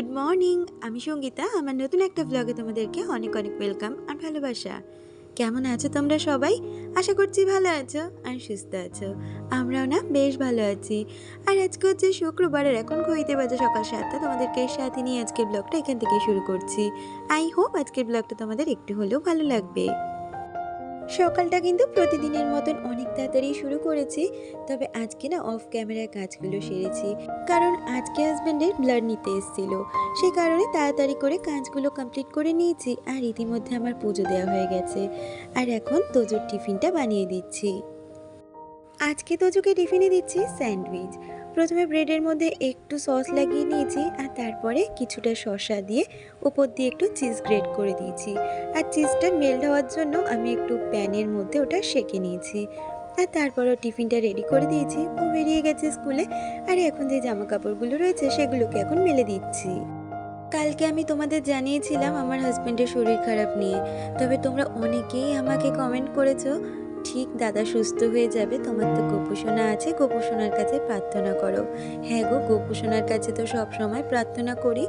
Good morning, আমি সঙ্গীতা। আমার নতুন একটা ব্লগে তোমাদেরকে অনেক অনেক ওয়েলকাম আর ভালোবাসা। কেমন আছো তোমরা সবাই? আশা করছি ভালো আছো আর সুস্থ আছো। আমরাও না বেশ ভালো আছি। আর আজকে হচ্ছে শুক্রবার আর এখন ঘড়িতে বাজে সকাল সাতটা। তোমাদেরকে সাথে নিয়ে আজকের ব্লগটা এখান থেকে শুরু করছি। আই হোপ আজকের ব্লগটা তোমাদের একটু হলেও ভালো লাগবে। সকালটা কিন্তু প্রতিদিনের মতন অনেক তাড়াতাড়ি শুরু করেছি, তবে আজকে না অফ ক্যামেরায় কাজগুলো সেরেছি। কারণ আজকে হাজব্যান্ডের ব্লাড নিতে এসেছিল। সেই কারণে তাড়াতাড়ি করে কাজগুলো কমপ্লিট করে নিয়েছি আর ইতিমধ্যে আমার পুজো দেওয়া হয়ে গেছে। আর এখন তোজোর টিফিনটা বানিয়ে দিচ্ছি। আজকে তোজোকে টিফিনে দিচ্ছি স্যান্ডউইচ। প্রথমে ব্রেডের মধ্যে একটু সস লাগিয়ে নিয়েছি আর তারপরে কিছুটা শসা দিয়ে উপর দিয়ে একটু চিজ গ্রেট করে দিয়েছি। আর চিজটা মেল্ট হওয়ার জন্য আমি একটু প্যানের মধ্যে ওটা সেঁকে নিয়েছি। আর তারপরও টিফিনটা রেডি করে দিয়েছি। ও বেরিয়ে গেছে স্কুলে আর এখন যে জামা কাপড়গুলো রয়েছে সেগুলোকে এখন মেলে দিচ্ছি। কালকে আমি তোমাদের জানিয়েছিলাম আমার হাজব্যান্ডের শরীর খারাপ নিয়ে। তবে তোমরা অনেকেই আমাকে কমেন্ট করেছ ঠিক দাদা সুস্থ হয়ে যাবে, তোমার তো গোপুসোনা আছে, গোপুসোনার কাছে প্রার্থনা করো। হ্যাঁ গো, গোপুসোনার কাছে তো সব সময় প্রার্থনা করি।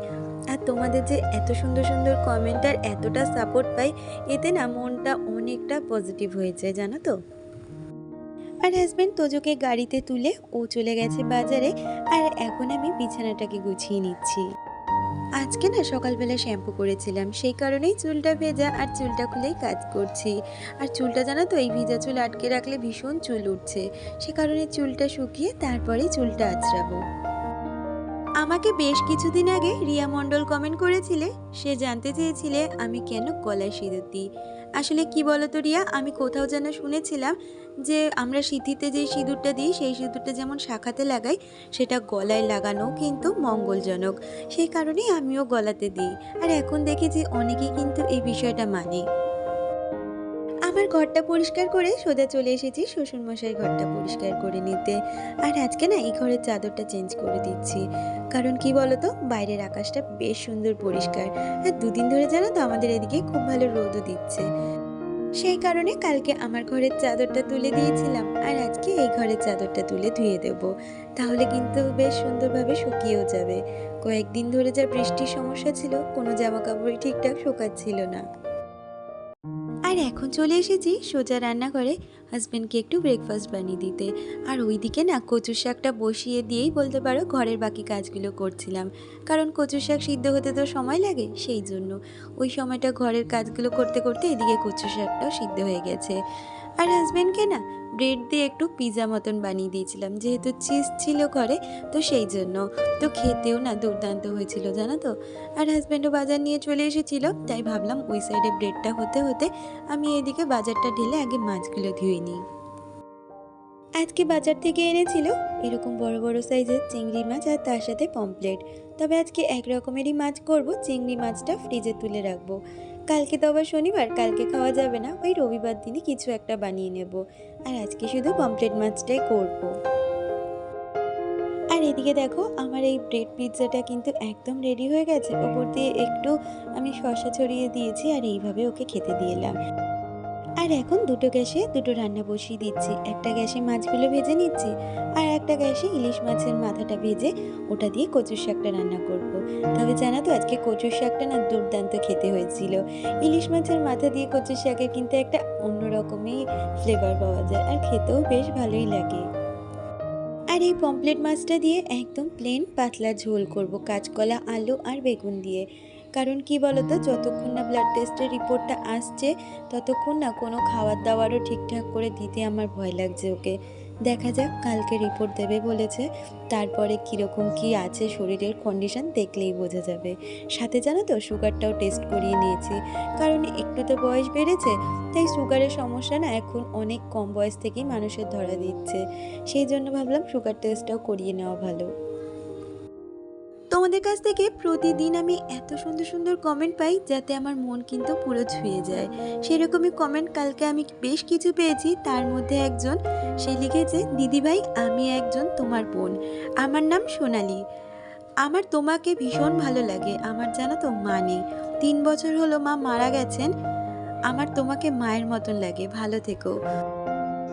আর তোমাদের যে এত সুন্দর সুন্দর কমেন্ট আর এতটা সাপোর্ট পাই, এতে না মনটা অনেকটা পজিটিভ হয়ে যায় জানো তো? আর হাজব্যান্ড তোজোকে গাড়িতে তুলে ও চলে গেছে বাজারে, আর এখন আমি বিছানাটাকে গুছিয়ে নিচ্ছি। আজকে না সকালবেলা শ্যাম্পু করেছিলাম। সেই কারণেই চুলটা ভেজা আর চুলটা খুলেই কাজ করছি। আর চুলটা জানো তো, এই ভেজা চুল আটকে রাখলে ভীষণ চুল উঠছে। সে কারণে চুলটা শুকিয়ে তারপরেই চুলটা আঁচড়াবো। আমাকে বেশ কিছুদিন আগে রিয়া মণ্ডল কমেন্ট করেছিলে, সে জানতে চেয়েছিলে আমি কেন গলায় সিঁদুর দিই। আসলে কি বলতো রিয়া? আমি কোথাও যেন শুনেছিলাম যে আমরা সিঁথিতে যে সিঁদুরটা দিই, সেই সিঁদুরটা যেমন শাখাতে লাগাই, সেটা গলায় লাগানো কিন্তু মঙ্গলজনক। সেই কারণেই আমিও গলাতে দিই। আর এখন দেখি যে অনেকেই কিন্তু এই বিষয়টা মানে। আমার ঘরটা পরিষ্কার করে সোজা চলে এসেছি শ্বশুরমশাই ঘরটা পরিষ্কার করে নিতে। আর আজকে না, এই ঘরের চাদরটা চেঞ্জ করে দিচ্ছি। কারণ কি বলতো, বাইরের আকাশটা বেশ সুন্দর পরিষ্কার। আর দুদিন ধরে জানো তো, আমাদের এদিকে খুব ভালো রোদও দিচ্ছে। সেই কারণে কালকে আমার ঘরের চাদরটা তুলে দিয়েছিলাম। আর আজকে এই ঘরের চাদরটা তুলে ধুয়ে দেব। তাহলে কিন্তু বেশ সুন্দরভাবে শুকিয়েও যাবে। কয়েকদিন ধরে যা বৃষ্টির সমস্যা ছিল, কোনো জামা কাপড়ই ঠিকঠাক শুকাচ্ছিল না। আর এখন চলে এসেছি সোজা রান্নাঘরে হাজব্যান্ডকে একটু ব্রেকফাস্ট বানিয়ে দিতে। আর ওইদিকে না কচু শাকটা বসিয়ে দিয়েই বলতে পারো ঘরের বাকি কাজগুলো করছিলাম। কারণ কচু শাক সিদ্ধ হতে তো সময় লাগে সেই জন্য। ওই সময়টা ঘরের কাজগুলো করতে করতে এদিকে কচু শাকটাও সিদ্ধ হয়ে গেছে। আর হাজব্যান্ডকে না ব্রেড দিয়ে একটু পিৎজা মতন বানিয়ে দিয়েছিলাম। যেহেতু চিজ ছিল ঘরে, তো সেই জন্য। তো খেতেও না দুর্দান্ত হয়েছিল, জানো তো? আর হাজব্যান্ডও বাজার নিয়ে চলে এসেছিল, তাই ভাবলাম ওই সাইডে ব্রেডটা হতে হতে আমি এদিকে বাজারটা ঢেলে আগে মাছগুলো ধুয়ে নিই। আজকে বাজার থেকে এনেছিল এরকম বড় বড় সাইজের চিংড়ি মাছ আর তার সাথে পমপ্লেট তবে আজকে এক রকমেরই মাছ করব, চিংড়ি মাছটা ফ্রিজে তুলে রাখব। কালকে তো আবার শনিবার, কালকে খাওয়া যাবে না। ওই রবিবার দিনই কিছু একটা বানিয়ে নেব। আর আজকে শুধু পমপ্লেট মাছটাই করব। আর এদিকে দেখো, আমার এই ব্রেড পিৎজাটা কিন্তু একদম রেডি হয়ে গেছে। ওপর দিয়ে একটু আমি শসা ছড়িয়ে দিয়েছি আর এইভাবে ওকে খেতে দিয়ে এলাম। আর এখন দুটো গ্যাসে দুটো রান্না বসিয়ে দিচ্ছি। একটা গ্যাসে মাছগুলো ভেজে নিচ্ছি আর একটা গ্যাসে ইলিশ মাছের মাথাটা ভেজে ওটা দিয়ে কচুর শাকটা রান্না করব। তবে জানা তো, আজকে কচুর শাকটা না দুর্দান্ত খেতে হয়েছিল। ইলিশ মাছের মাথা দিয়ে কচুর শাকের কিন্তু একটা অন্যরকমই ফ্লেভার পাওয়া যায় আর খেতেও বেশ ভালোই লাগে। আর এই পমপ্লেট মাছটা দিয়ে একদম প্লেন পাতলা ঝোল করব কাঁচকলা, আলু আর বেগুন দিয়ে। কারণ কি বলতো, যতক্ষণ না ব্লাড টেস্টের রিপোর্টটা আসছে, ততক্ষণ না কোনো খাবার দাবারও ঠিকঠাক করে দিতে আমার ভয় লাগছে ওকে। দেখা যাক, কালকে রিপোর্ট দেবে বলেছে। তারপরে কীরকম কি আছে শরীরের কন্ডিশন দেখলেই বোঝা যাবে। সাথে জানো তো সুগারটাও টেস্ট করিয়ে নিয়েছি। কারণ একটু তো বয়স বেড়েছে, তাই সুগারের সমস্যা না এখন অনেক কম বয়স থেকেই মানুষের ধরা দিচ্ছে। সেই জন্য ভাবলাম সুগার টেস্টটাও করিয়ে নেওয়া ভালো। তোমাদের কাছ থেকে প্রতিদিন আমি এত সুন্দর সুন্দর কমেন্ট পাই যাতে আমার মন কিন্তু পুরো ছুঁয়ে যায়। সেরকমই কমেন্ট কালকে আমি বেশ কিছু পেয়েছি। তার মধ্যে একজন, সে লিখেছে, দিদিভাই, আমি একজন তোমার বোন। আমার নাম সোনালি। আমার তোমাকে ভীষণ ভালো লাগে। আমার জানো তো মা নেই। তিন বছর হলো মা মারা গেছেন। আমার তোমাকে মায়ের মতন লাগে। ভালো থেকো।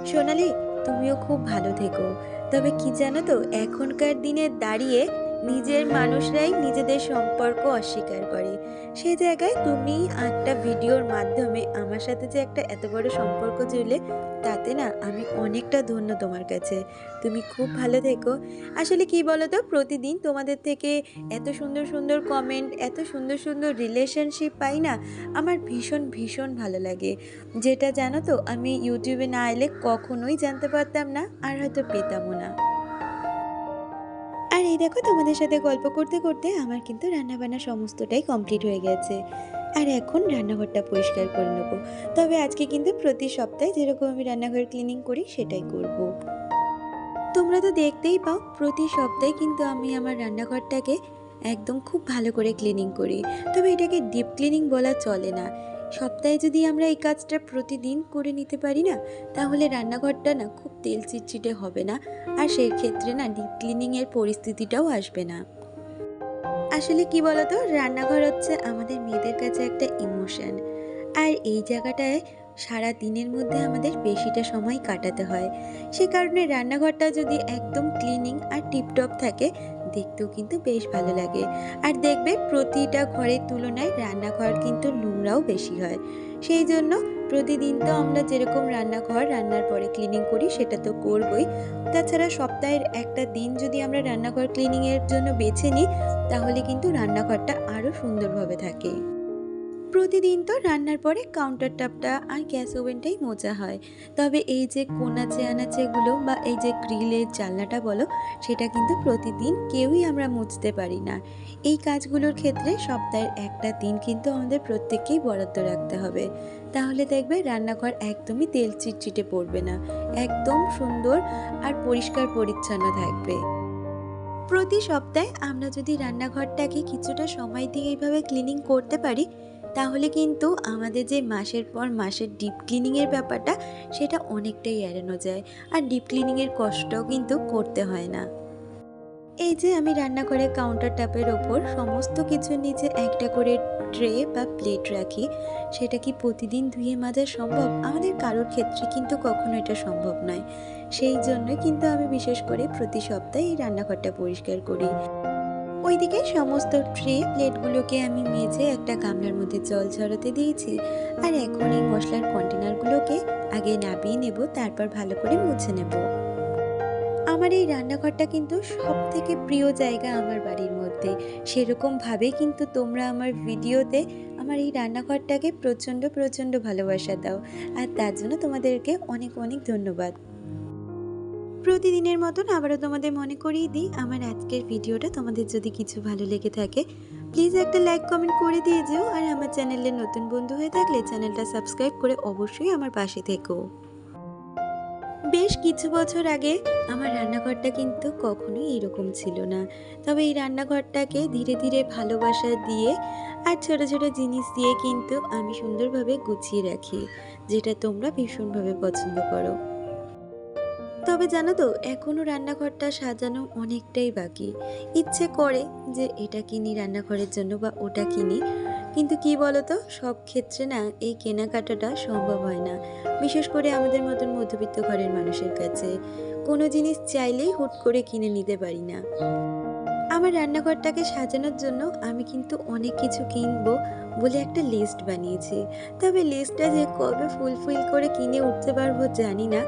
সোনালি, তুমিও খুব ভালো থেকো। তবে কি জানো তো, এখনকার দিনে দাঁড়িয়ে নিজের মানুষরাই নিজেদের সম্পর্ক অস্বীকার করে। সেই জায়গায় তুমি একটা ভিডিওর মাধ্যমে আমার সাথে যে একটা এত বড় সম্পর্ক জুড়লে তাতে না আমি অনেকটা ধন্য তোমার কাছে। তুমি খুব ভালো থেকো। আসলে কি বলো তো প্রতিদিন তোমাদের থেকে এত সুন্দর সুন্দর কমেন্ট এত সুন্দর সুন্দর রিলেশনশিপ পাই না, আমার ভীষণ ভীষণ ভালো লাগে। যেটা জানো তো, আমি ইউটিউবে না এলে কখনোই জানতে পারতাম না, আর হয়তো পেতামও না। আর এই দেখো তোমাদের সাথে গল্প করতে করতে আমার কিন্তু রান্নাবান্না সমস্তটাই কমপ্লিট হয়ে গেছে। আর এখন রান্নাঘরটা পরিষ্কার করে নেব। তবে আজকে কিন্তু প্রতি সপ্তাহে যেরকম আমি রান্নাঘর ক্লিনিং করি, সেটাই করব। তোমরা তো দেখতেই পাও, প্রতি সপ্তাহে কিন্তু আমি আমার রান্নাঘরটাকে একদম খুব ভালো করে ক্লিনিং করি। তবে এটাকে ডিপ ক্লিনিং বলা চলে না। সপ্তাহে যদি আমরা এই কাজটা প্রতিদিন করে নিতে পারি না, তাহলে রান্নাঘরটা না খুব তেল চিটচিটে হবে না, আর সেই ক্ষেত্রে না ডিপ ক্লিনিংয়ের পরিস্থিতিটাও আসবে না। আসলে কি বলতো, রান্নাঘর হচ্ছে আমাদের মেয়েদের কাছে একটা ইমোশন আর এই জায়গাটায় সারা দিনের মধ্যে আমাদের বেশিটা সময় কাটাতে হয়। সে কারণে রান্নাঘরটা যদি একদম ক্লিনিং আর টিপটপ থাকে দেখতেও কিন্তু বেশ ভালো লাগে। আর দেখবে প্রতিটা ঘরের তুলনায় রান্নাঘর কিন্তু নোংরাও বেশি হয়। সেই জন্য প্রতিদিন তো আমরা যেরকম রান্নাঘর রান্নার পরে ক্লিনিং করি সেটা তো করবই। তাছাড়া সপ্তাহের একটা দিন যদি আমরা রান্নাঘর ক্লিনিংয়ের জন্য বেছে নিই, তাহলে কিন্তু রান্নাঘরটা আরও সুন্দরভাবে থাকে। প্রতিদিন তো রান্নার পরে কাউন্টার টপটা আর গ্যাস ওভেনটাই মোজা হয়। তবে এই যে কোনাচে আনাচেগুলো বা এই যে গ্রিলের জানলাটা বলো, সেটা কিন্তু প্রতিদিন কেউই আমরা মুছতে পারি না। এই কাজগুলোর ক্ষেত্রে সপ্তাহের একটা দিন কিন্তু আমাদের প্রত্যেককেই বরাদ্দ রাখতে হবে। তাহলে দেখবে রান্নাঘর একদমই তেল চিটচিটে পড়বে না। একদম সুন্দর আর পরিষ্কার পরিচ্ছন্ন থাকবে। প্রতি সপ্তাহে আমরা যদি রান্নাঘরটাকে কিছুটা সময় দিয়ে এইভাবে ক্লিনিং করতে পারি তাহলে কিন্তু আমাদের যে মাসের পর মাসের ডিপ ক্লিনিংয়ের ব্যাপারটা, সেটা অনেকটাই এড়ানো যায়। আর ডিপ ক্লিনিংয়ের কষ্টও কিন্তু করতে হয় না। এই যে আমি রান্নাঘরের কাউন্টার ট্যাপের ওপর সমস্ত কিছুর নিচে একটা করে ট্রে বা প্লেট রাখি, সেটা কি প্রতিদিন ধুয়ে মাজা সম্ভব? আমাদের কারোর ক্ষেত্রে কিন্তু কখনো এটা সম্ভব নয়। সেই জন্যই কিন্তু আমি বিশেষ করে প্রতি সপ্তাহে এই রান্নাঘরটা পরিষ্কার করি। ওইদিকে সমস্ত ট্রে প্লেটগুলোকে আমি মেজে একটা গামলার মধ্যে জল ঝরাতে দিয়েছি। আর এখন এই মশলার কন্টেনারগুলোকে আগে নাবিয়ে নেব, তারপর ভালো করে মুছে নেব। আমার এই রান্নাঘরটা কিন্তু সব থেকে প্রিয় জায়গা আমার বাড়ির মধ্যে। সেরকমভাবে কিন্তু তোমরা আমার ভিডিওতে আমার এই রান্নাঘরটাকে প্রচণ্ড প্রচণ্ড ভালোবাসা দাও। আর তার জন্য তোমাদেরকে অনেক অনেক ধন্যবাদ। প্রতিদিনের মতন আবারও তোমাদের মনে করিয়ে দিই, আমার আজকের ভিডিওটা তোমাদের যদি কিছু ভালো লেগে থাকে প্লিজ একটা লাইক কমেন্ট করে দিয়ে যেও। আর আমার চ্যানেলের নতুন বন্ধু হয়ে থাকলে চ্যানেলটা সাবস্ক্রাইব করে অবশ্যই আমার পাশে থেকো। বেশ কিছু বছর আগে আমার রান্নাঘরটা কিন্তু কখনোই এরকম ছিল না। তবে এই রান্নাঘরটাকে ধীরে ধীরে ভালোবাসা দিয়ে আর ছোট ছোট জিনিস দিয়ে কিন্তু আমি সুন্দরভাবে গুছিয়ে রাখি, যেটা তোমরা ভীষণভাবে পছন্দ করো। তবে জানো তো এখনও রান্নাঘরটা সাজানো অনেকটাই বাকি। ইচ্ছে করে যে এটা কিনি রান্নাঘরের জন্য বা ওটা কিনি, কিন্তু কি বলতো, সব ক্ষেত্রে না এই কেনাকাটাটা সম্ভব হয় না। বিশেষ করে আমাদের মতন মধ্যবিত্ত ঘরের মানুষের কাছে। কোনো জিনিস চাইলেই হুট করে কিনে নিতে পারি না। আমার রান্নাঘরটাকে সাজানোর জন্য আমি কিন্তু অনেক কিছু কিনবো বলে একটা লিস্ট বানিয়েছি। তবে লিস্টটা যে কবে ফুলফিল করে কিনে উঠতে পারব জানি না।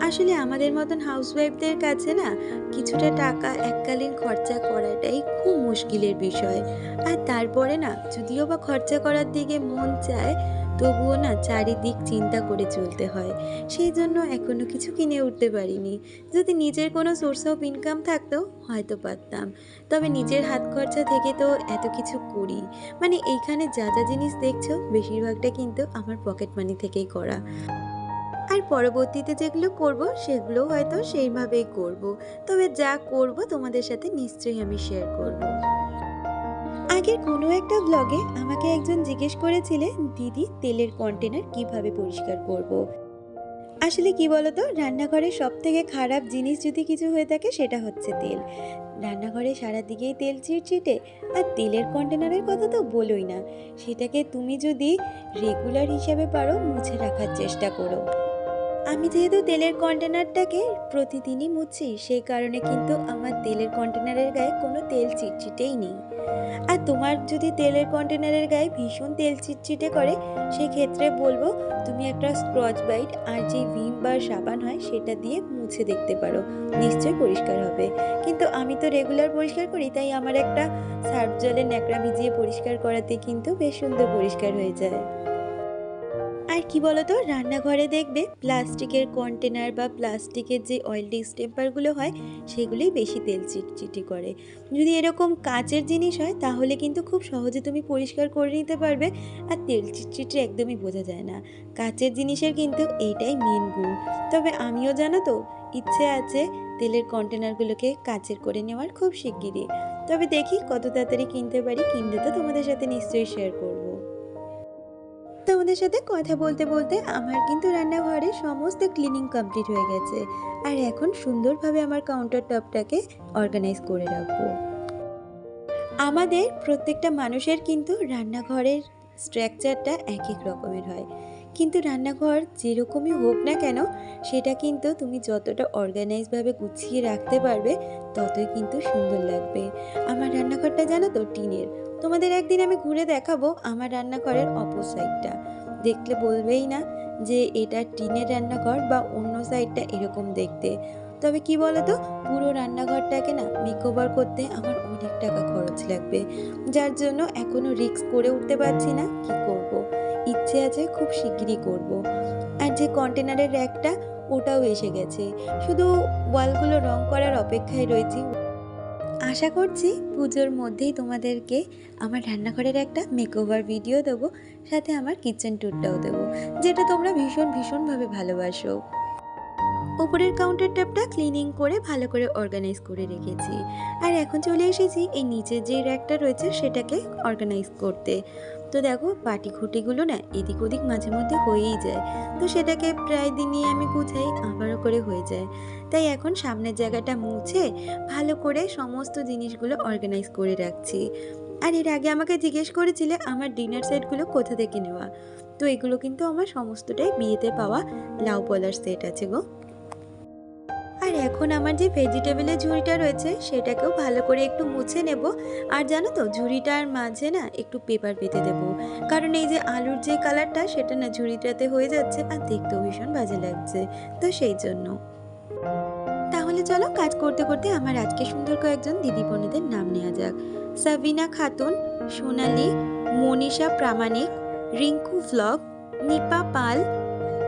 আসলে আমাদের মতন হাউসওয়াইফদের কাছে না কিছুটা টাকা এককালীন খরচা করাটাই খুব মুশকিলের বিষয়। আর তারপরে না যদিও বা খরচা করার দিকে মন চায়, তবুও না চারিদিক চিন্তা করে চলতে হয়। সেই জন্য এখনও কিছু কিনে উঠতে পারিনি। যদি নিজের কোনো সোর্স অফ ইনকাম থাকতো, হয়তো পারতাম। তবে নিজের হাত খরচা থেকে তো এত কিছু করি। মানে এইখানে যা যা জিনিস দেখছ, বেশিরভাগটা কিন্তু আমার পকেট মানি থেকেই করা। আর পরবর্তীতে যেগুলো করব সেগুলো হয়তো সেইভাবেই করব। তবে যা করব তোমাদের সাথে নিশ্চয়ই আমি শেয়ার করব। আগের কোনো একটা ব্লগে আমাকে একজন জিজ্ঞেস করেছিলেন দিদি, তেলের কন্টেনার কীভাবে পরিষ্কার করব। আসলে কি বলতো, রান্নাঘরে সব থেকে খারাপ জিনিস যদি কিছু হয়ে থাকে, সেটা হচ্ছে তেল। রান্নাঘরে সারা দিকেই তেল চিটচিটে আর তেলের কন্টেনারের কথা তো বলোই না। সেটাকে তুমি যদি রেগুলার হিসাবে পারো, মুছে রাখার চেষ্টা করো। আমি যেহেতু তেলের কন্টেনারটাকে প্রতিদিনই মুছি, সেই কারণে কিন্তু আমার তেলের কন্টেনারের গায়ে কোনো তেল চিটচিটেই নেই। আর তোমার যদি তেলের কন্টেনারের গায়ে ভীষণ তেল চিটচিটে করে সেই ক্ষেত্রে বলব তুমি একটা স্ক্রচ বাইট আর যে ভিম বা সাবান হয়, সেটা দিয়ে মুছে দেখতে পারো। নিশ্চয়ই পরিষ্কার হবে। কিন্তু আমি তো রেগুলার পরিষ্কার করি, তাই আমার একটা সার্ফ জলে ন্যাকড়া ভিজিয়ে পরিষ্কার করাতে কিন্তু বেশ সুন্দর পরিষ্কার হয়ে যায়। আর কি বলতো, রান্নাঘরে দেখবে প্লাস্টিকের কন্টেনার বা প্লাস্টিকের যে অয়েল ডিস্টেম্পারগুলো হয়, সেগুলোই বেশি তেল চিটচিটি করে। যদি এরকম কাচের জিনিস হয়, তাহলে কিন্তু খুব সহজে তুমি পরিষ্কার করে নিতে পারবে আর তেল চিটচিটি একদমই বোঝা যায় না। কাচের জিনিসের কিন্তু এইটাই মেন গুণ। তবে আমিও জানো তো, ইচ্ছে আছে তেলের কন্টেনারগুলোকে কাচের করে নেওয়ার খুব শিগগিরই। তবে দেখি কত তাড়াতাড়ি কিনতে পারি, কিনলে তো তোমাদের সাথে নিশ্চয়ই শেয়ার করব। তোমাদের সাথে কথা বলতে বলতে আমার কিন্তু রান্নাঘরে সমস্ত ক্লিনিং কমপ্লিট হয়ে গেছে। আর এখন সুন্দরভাবে আমার কাউন্টার টপটাকে অর্গানাইজ করে রাখব। আমাদের প্রত্যেকটা মানুষের কিন্তু রান্নাঘরের স্ট্রাকচারটা এক এক রকমের হয়। কিন্তু রান্নাঘর যেরকমই হোক না কেন, সেটা কিন্তু তুমি যতটা অর্গানাইজভাবে গুছিয়ে রাখতে পারবে, ততই কিন্তু সুন্দর লাগবে। আমার রান্নাঘরটা জানো তো, টিনের। তোমাদের একদিন আমি ঘুরে দেখাবো আমার রান্নাঘরের অপর সাইডটা দেখলে বলবেই না যে এটা টিনের রান্নাঘর বা অন্য সাইডটা এরকম দেখতে তবে কি বলতো, পুরো রান্নাঘরটাকে না মেকওভার করতে আমার অনেক টাকা খরচ লাগবে যার জন্য এখনও রিস্ক করে উঠতে পারছি না কি করব। ইচ্ছে আছে খুব শিগগিরই করব। আর যে কন্টেনারের র্যাকটা ওটাও এসে গেছে শুধু ওয়ালগুলো রং করার অপেক্ষায় রয়েছি আশা করছি পুজোর মধ্যেই তোমাদেরকে আমার রান্নাঘরের একটা মেকওভার ভিডিও দেবো, সাথে আমার কিচেন ট্যুরটাও দেবো, যেটা তোমরা ভীষণ ভীষণভাবে ভালোবাসো। উপরের কাউন্টার ট্যাপটা ক্লিনিং করে ভালো করে অর্গানাইজ করে রেখেছি। আর এখন চলে এসেছি এই নিচে যে র্যাকটা রয়েছে, সেটাকে অর্গানাইজ করতে। তো দেখো পাটি খুঁটিগুলো না এদিক ওদিক মাঝে মধ্যে হয়েই যায়। তো সেটাকে প্রায় দিনই আমি গুছাই, আবারও করে হয়ে যায়। তাই এখন সামনের জায়গাটা মুছে ভালো করে সমস্ত জিনিসগুলো অর্গানাইজ করে রাখছি। আর এর আগে আমাকে জিজ্ঞেস করেছিলে আমার ডিনার সেটগুলো কোথা থেকে নেওয়া? তো এগুলো কিন্তু আমার সমস্তটাই বিয়েতে পাওয়া লাউ পলার সেট আছে গো। আর এখন আমার যে ভেজিটেবলের ঝুড়িটা রয়েছে, সেটাকেও ভালো করে একটু মুছে নেব। আর জানো তো, ঝুড়িটার মাঝে না একটু পেপার পেতে দেবো। কারণ এই যে আলুর যে কালারটা, সেটা না ঝুড়িটাতে হয়ে যাচ্ছে আর দেখতেও ভীষণ বাজে লাগছে। তো সেই জন্য। তাহলে চলো কাজ করতে করতে আমার আজকে সুন্দর কয়েকজন দিদি বোনেদের নাম নেওয়া যাক। Sabina Khatun, Sonali, Manisha Pramanik, Rinku vlog Nipa Pal,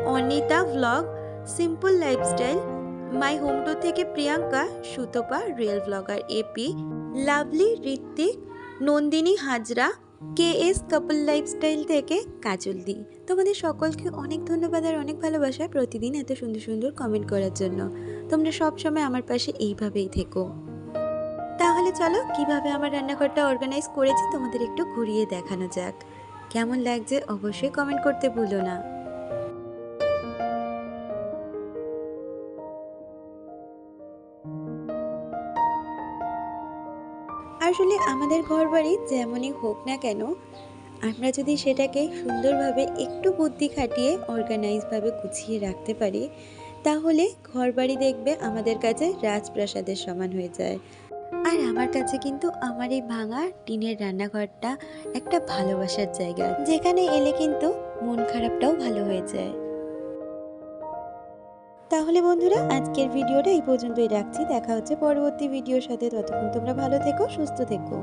Anita vlog simple lifestyle my home two থেকে Priyanka, Sutapa, real blogger AP lovely, Ritwik, Nandini Hazra K S couple lifestyle থেকে কাজল দি। তোমাদের সকলকে অনেক ধন্যবাদ আর অনেক ভালোবাসা প্রতিদিন এত সুন্দর সুন্দর কমেন্ট করার জন্য। তোমরা সব সময় আমার পাশে এইভাবেই থেকো। তাহলে চলো কীভাবে আমার রান্নাঘরটা অর্গানাইজ করেছি তোমাদের একটু ঘুরিয়ে দেখানো যাক। কেমন লাগছে অবশ্যই কমেন্ট করতে ভুলো না। আসলে আমাদের ঘর বাড়ি যেমনই হোক না কেন, আমরা যদি সেটাকে সুন্দরভাবে একটু বুদ্ধি খাটিয়ে অর্গানাইজভাবে গুছিয়ে রাখতে পারি, তাহলে ঘর বাড়ি দেখবে আমাদের কাছে রাজপ্রাসাদের সমান হয়ে যায়। আর আমার কাছে কিন্তু আমার এই ভাঙা টিনের রান্নাঘরটা একটা ভালোবাসার জায়গা, যেখানে এলে কিন্তু মন খারাপটাও ভালো হয়ে যায়। তাহলে বন্ধুরা, আজকের ভিডিওটা এই পর্যন্তই রাখছি। দেখা হচ্ছে পরবর্তী ভিডিওর সাথে। ততক্ষণ তোমরা ভালো থেকো, সুস্থ থেকো।